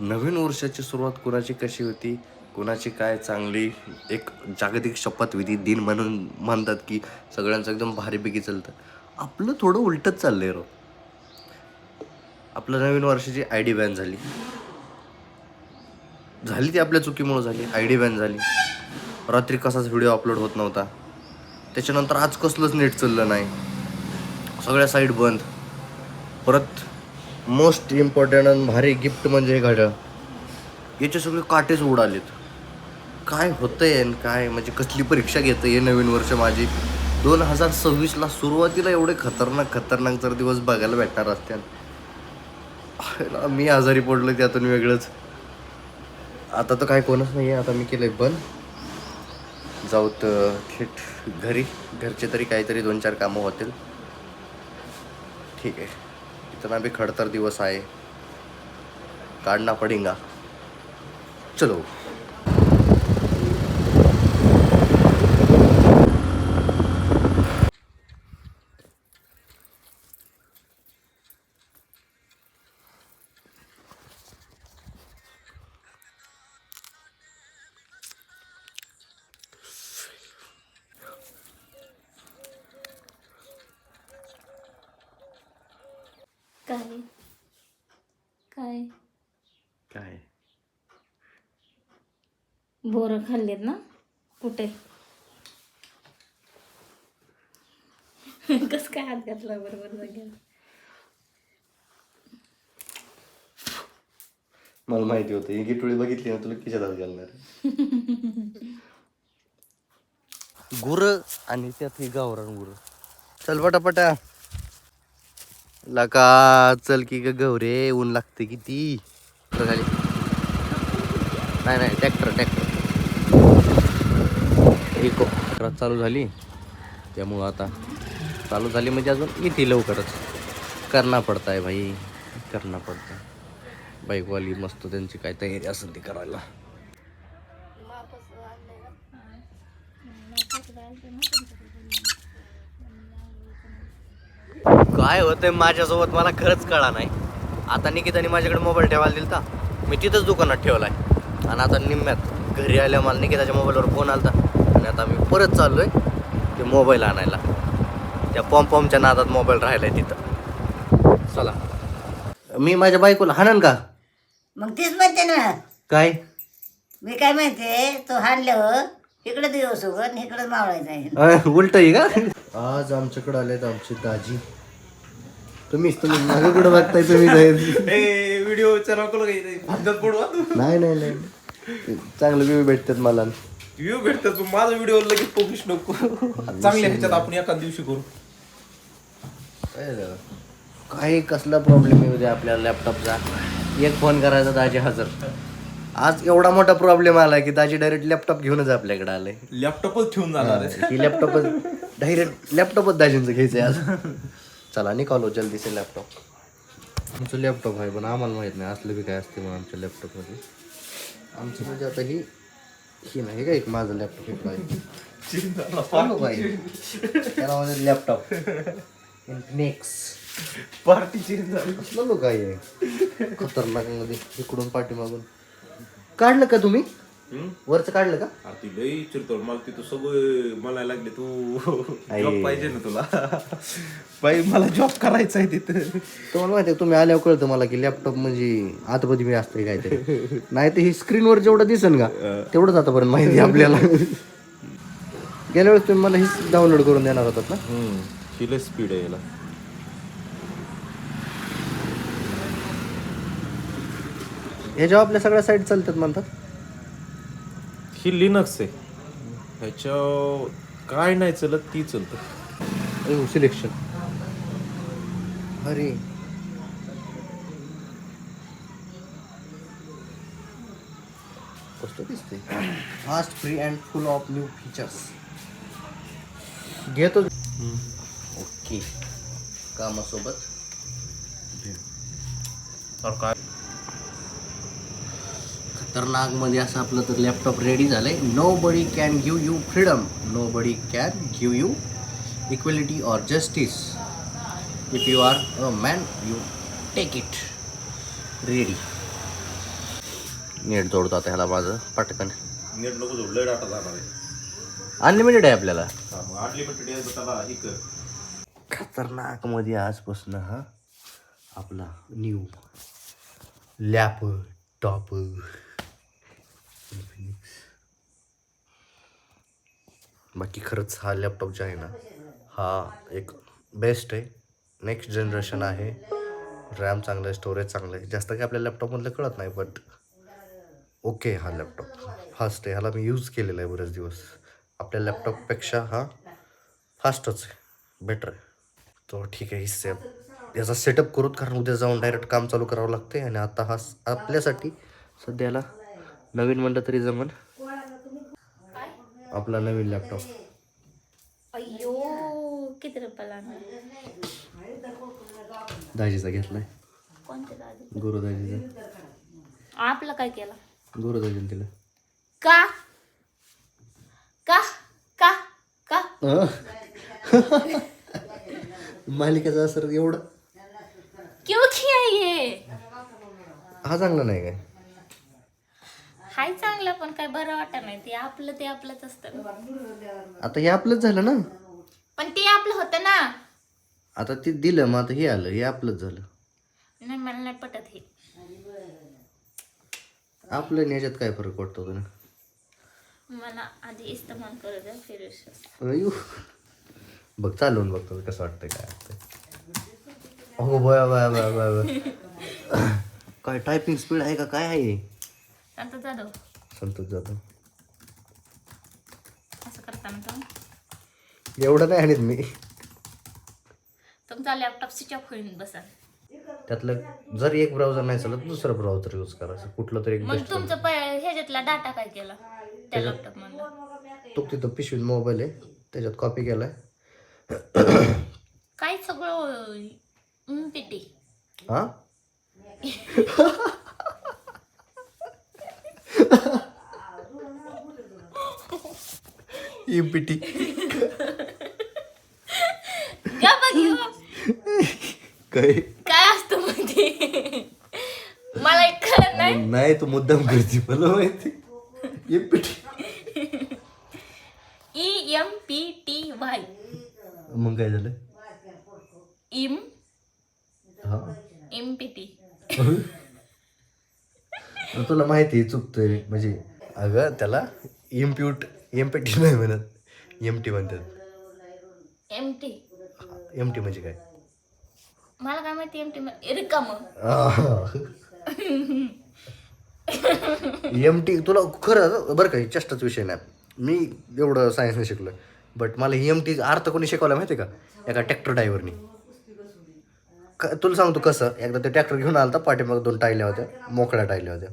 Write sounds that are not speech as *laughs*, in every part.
नवीन वर्षाची सुरुवात कुणाची कशी होती? कुणाची काय चांगली? एक जागतिक शपथविधी दिन म्हणून म्हणतात की सगळ्यांचं एकदम भारीपैकी चालतं. आपलं थोडं उलटच चाललंय रो. आपलं नवीन वर्षाची आय डी बॅन झाली. झाली ती आपल्या चुकीमुळे झाली. आय डी बॅन झाली. रात्री कसाच व्हिडिओ अपलोड होत नव्हता. त्याच्यानंतर आज कसलंच नेट चाललं नाही. सगळ्या साईट बंद. परत मोस्ट इम्पॉर्टंट आणि भारी गिफ्ट म्हणजे हे घड्याळ. याचे सगळे काटेच उडालेत. काय होतंय आणि काय म्हणजे कसली परीक्षा घेतं हे नवीन वर्ष माझी? दोन हजार सव्वीसला सुरुवातीला एवढे खतरनाक खतरनाक जर दिवस बघायला भेटणार असत्या मी आजारी पडलो त्यातून वेगळंच. आता तर काय कोणच नाही आहे आता मी केलं आहे बंद. जाऊ तर थेट घरी घरचे तरी काहीतरी दोन चार कामं होतील. ठीक आहे. इतना भी खड़तर दिवस आहे. काढना पडेंगा. चलो. काय? काय? काय? बोरं खाल्लेत ना? कुठे? *laughs* कस काय हात घातला बरोबर मला माहिती होतं. ही गिटोळी बघितली ना तुला किशात हात घालणार. *laughs* गुर आणि त्यात हे गावरान गुर. चल पटापटा. लका चल की ग गौरे ऊन लागते किती. खाली. नाही नाही ट्रॅक्टर ट्रॅक्टर. इको. रात चालू झाली. त्यामुळं आता चालू झाली म्हणजे अजून येते लवकरच. करणं पडताय भाई करणं पडताय. बाईकवाली मस्त त्यांची काय तयारी असेल ती करायला. काय होतंय माझ्यासोबत मला खरंच कळा नाही. आता निकिताने माझ्याकडे मोबाईल ठेवायला दिलता. मी तिथंच दुकानात ठेवलाय. आणि आता निम्म्यात घरी आल्या मला निकिताच्या मोबाईलवर फोन आलता. आणि आता मी परत चाललोय ते मोबाईल आणायला. त्या पॉम्प पॉम्पच्या नादात मोबाईल राहिलाय तिथं. चला. मी माझ्या बायकोला हाणन का? मग तीच म्हणते ना. काय? मी काय म्हणते तो हाणल्यावर इकडे दिवस उगत इकडे मावळायचं आहे. उलट आहे का? आज आमच्याकडे आलेत आमची दाजी. तुम्हीच तुम्ही माझ्याकडे बघताय तुम्ही *laughs* व्हिडिओ नको नाही नाही नाही. चांगलं व्ह्यू भेटतात मला. व्ह्यू भेटतात पण माझा व्हिडिओ लगेच पब्लिश नको. चांगल्या ह्याच्यात आपण एका दिवशी करू? काही कसला प्रॉब्लेम येऊ दे आपल्या लॅपटॉपचा एक फोन करायचा दाजी हजर. आज एवढा मोठा प्रॉब्लेम आला की दाजी डायरेक्ट लॅपटॉप घेऊनच आपल्याकडे आले लॅपटॉपच ठेवून जाणार आहे. ही लॅपटॉपच डायरेक्ट लॅपटॉपच दाजींचं घ्यायचंय आज. चला निकालो जल्दी से लॅपटॉप आमचं लॅपटॉप आहे पण आम्हाला माहीत नाही असलं बी काय असते मग आमच्या लॅपटॉपमध्ये आमचं म्हणजे आता ही ही नाही काय एक माझं लॅपटॉप एक पाहिजे लॅपटॉप नेक्स पार्टी चेंज झाली. कसलं लोक आहे खतरनाकमध्ये इकडून पाठीमागून. काढलं का तुम्ही? वरचं काढलं का? अरे ती लई चिरतोड. मला तिथं सगळं मला लागले तू. जॉब पाहिजे ना तुला. बाई मला जॉब करायचा आहे तिथं. तुम्हाला माहिती तुम्ही आल्यावर कळतं मला की लॅपटॉप म्हणजे आतमध्ये मी असते काहीतरी. नाही तर ही स्क्रीनवर जेवढं दिसन का तेवढंच आतापर्यंत माहिती आपल्याला. गेल्या वेळेस तुम्ही मला ही डाउनलोड करून देणार होतात ना? तिला स्पीड आहे याला. ह्याच्यावर आपल्या सगळ्या साईट चालतात म्हणतात ही लिनक्स आहे. ह्याच्या काय नाही चलत ती चलत. सिलेक्शन अरे. कसं दिसते fast free and full of new features घेतो. ओके कामासोबत. काय? खतरनाकमध्ये असं आपलं तर लॅपटॉप रेडी झालंय. Nobody can give you freedom nobody can give you equality or justice if you are a man you take it ready net जोडतो आता ह्याला माझं पटकन. नेट नको जोडलंय डाटा जाणार आहे. अनलिमिटेड आहे आपल्याला. अनलिमिटेड आहे तर त्याला हे कर. खतरनाकमध्ये आजपासून हा आपला न्यू लॅप टॉप बाकी खरंच हा लॅपटॉप जो आहे ना हा एक बेस्ट आहे. नेक्स्ट जनरेशन आहे. रॅम चांगलं आहे स्टोरेज चांगलं आहे. जास्त काही आपल्या लॅपटॉपमधलं कळत नाही बट ओके हा लॅपटॉप फास्ट आहे. ह्याला मी यूज केलेला आहे बरेच दिवस. आपल्या लॅपटॉपपेक्षा हा फास्टच आहे. बेटर आहे. तो ठीक आहे हिस्से. याचा सेटअप करूत कारण उद्या जाऊन डायरेक्ट काम चालू करावं लागते आणि आता हा आपल्यासाठी सध्याला नवीन म्हणलं तरी जमन. आपला नवीन लॅपटॉप अय्यो किती रुपयाला? दाजीचा घेतलाय. गुरुदाजीचा आपलं काय केलं? गुरुदाजीने दिला. का? का? का? का? मालिकेचा असर एवढं. क्यों किया ये? हा चांगला नाही काय? हाय चांगलं पण काय बरं वाटत नाही. ते आपलं ते आपलंच असतं आता हे आपलंच झालं ना? पण ते आपलं होतं ना. आता ते दिलं मग आता हे आलं हे आपलंच झालं. नाही मला नाही पटत हे. आपलं आणि ह्याच्यात काय फरक पडतो तुला मला आधी इस्तेमाल करू द्या फिर विश्वास. अयो बघ चालवून बघतो कसं वाटतंय काय वाटतंय. हो बया बया बया बया बया. काय टायपिंग स्पीड आहे का काय आहे? शांत जाधव संतोष जाधव. असं करताना तो. एवढं नाही आणत मी. तुमचा लॅपटॉप स्विच ऑफ होईल बसा. त्यातलं जर एक ब्राउझर नाही चालत दुसरं ब्राउझर यूज करायचं कुठलं तरी एक मग तुमचं प- ह्याच्यातला डाटा काय केला? त्या लॅपटॉप मधला. तो तिथं पिशवीत मोबाईल आहे. त्याच्यात कॉपी केलाय. काय सगळं पिटी. हा? *laughs* *laughs* बघ काय? काय असतं मध्ये? मला एक कळत नाही. नाही तू मुद्दाम करते मला माहिती. Empty E M P T Y मग काय झालं? इम हा. एम पी टी तुला माहिती आहे, चुकतोय. म्हणजे अगं त्याला इम्प्यूट एमपीटी नाही म्हणत. एम टी म्हणतात. एम टी एम टी म्हणजे काय? मला काय माहिती एम टी रिकाम. *laughs* एम टी तुला खरं बरं का चेष्टाचा विषय नाही. मी एवढं सायन्स नाही शिकलो बट मला एम टी अर्थ कोणी शिकवला माहिती आहे का? एका ट्रॅक्टर ड्रायव्हरनी क तुला सांगतो कसं? एकदा ते ट्रॅक्टर घेऊन आला तर पाठीमाग दोन टायल्या होत्या मोकळ्या टायल्या होत्या.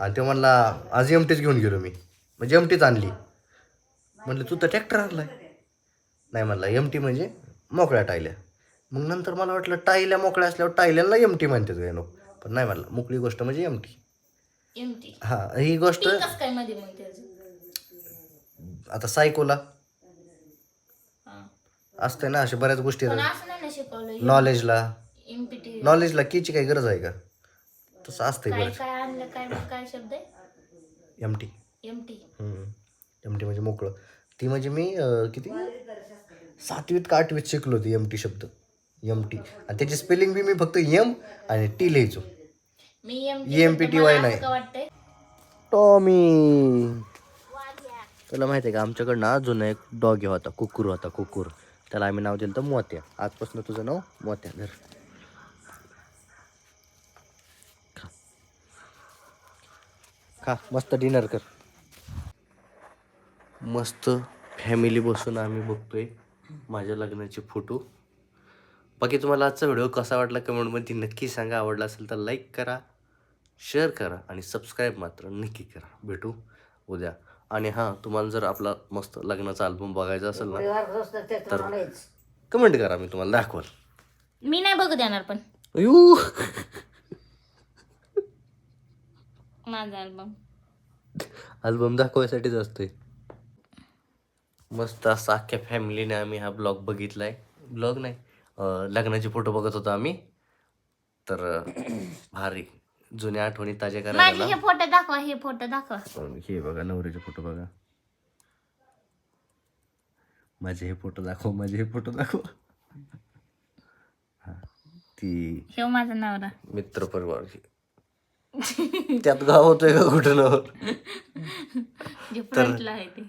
आणि ते म्हणला आज एम टीच घेऊन गेलो मी. म्हणजे एम टीच आणली. म्हणलं तू तर ट्रॅक्टर आणलाय. नाही म्हणला एम टी म्हणजे मोकळ्या टायल्या. मग नंतर मला वाटलं टायल्या मोकळ्या असल्यावर टायल्याला एम टी म्हणतात काय लोक. पण नाही म्हणलं मोकळी गोष्ट म्हणजे एम टी हा ही गोष्ट आता सायकोला. असते ना अशा बऱ्याच गोष्टी. नॉलेजला नॉलेजला कीची काही गरज आहे का? तसं असतंय बरं काय काय शब्द आहे? M T M T M T म्हणजे मोकळं. ती म्हणजे मी किती? सातवीत का आठवीत शिकलो ती एम टी शब्द. एम टी आणि त्याची स्पेलिंग बी मी फक्त एम आणि टी लिहायचो. मी एम EMPTY नाही. का वाटतंय? टॉमी तुला माहिती आहे का आमच्याकडनं अजून एक डॉग होता कुकुर होता कुकुर. त्याला आम्ही नाव दिलं तर मोत्या. आजपासून तुझं नाव मोत्या. धर. खा मस्त डिनर कर. मस्त फॅमिली बसून आम्ही बघतोय माझ्या लग्नाचे फोटो बाकी तुम्हाला आजचा व्हिडिओ कसा वाटला कमेंटमध्ये नक्की सांगा. आवडला असेल तर लाईक करा शेअर करा आणि सबस्क्राईब मात्र नक्की करा. भेटू उद्या. आणि हां तुम्हाला जर आपला मस्त लग्नाचा अल्बम बघायचा असेल ना त्याच्यामुळेच कमेंट करा मी तुम्हाला दाखवाल. मी नाही बघू देणार पण. माझा अल्बम अल्बम दाखवायसाठीच असतोय. मस्त असा अख्ख्या फॅमिलीने आम्ही हा ब्लॉग बघितलाय. ब्लॉग नाही अं, लग्नाचे फोटो बघत होतो आम्ही. तर अं, भारी. जुन्या आठवणी ताज्या माझे करायला हे फोटो दाखवा हे फोटो दाखवा. हे बघा नवरीचे फोटो बघा. माझे हे फोटो दाखव माझे हे फोटो दाखव. हा, ती हे माझा नवरा. मित्र परिवार. त्यात गाव होतोय का कुठं नाव? जे फ्रंटला आहे ते.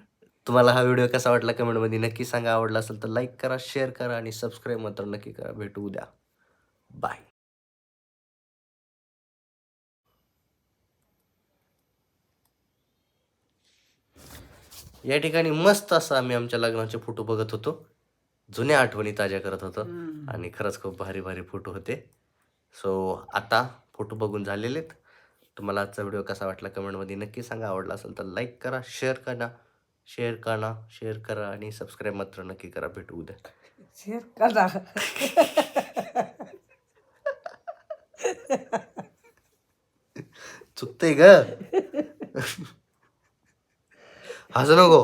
तुम्हाला हा व्हिडिओ कसा वाटला कमेंटमध्ये नक्की सांगा. आवडला असेल तर लाईक करा शेअर करा आणि सबस्क्राईब मात्र नक्की करा. भेटू उद्या. बाय. या ठिकाणी मस्त असं आम्ही आमच्या लग्नाचे फोटो बघत होतो. जुन्या आठवणी ताज्या करत होतो. आणि खरंच खूप भारी भारी फोटो होते. सो आता फोटो बघून झालेले आहेत तुम्हाला आजचा व्हिडिओ कसा वाटला कमेंटमध्ये नक्की सांगा. आवडला असेल तर लाईक करा शेअर करा शेअर करा शेअर करा आणि सबस्क्राईब मात्र नक्की करा. भेटू उद्या. शेअर करा. चुकतंय ग. हसू नको.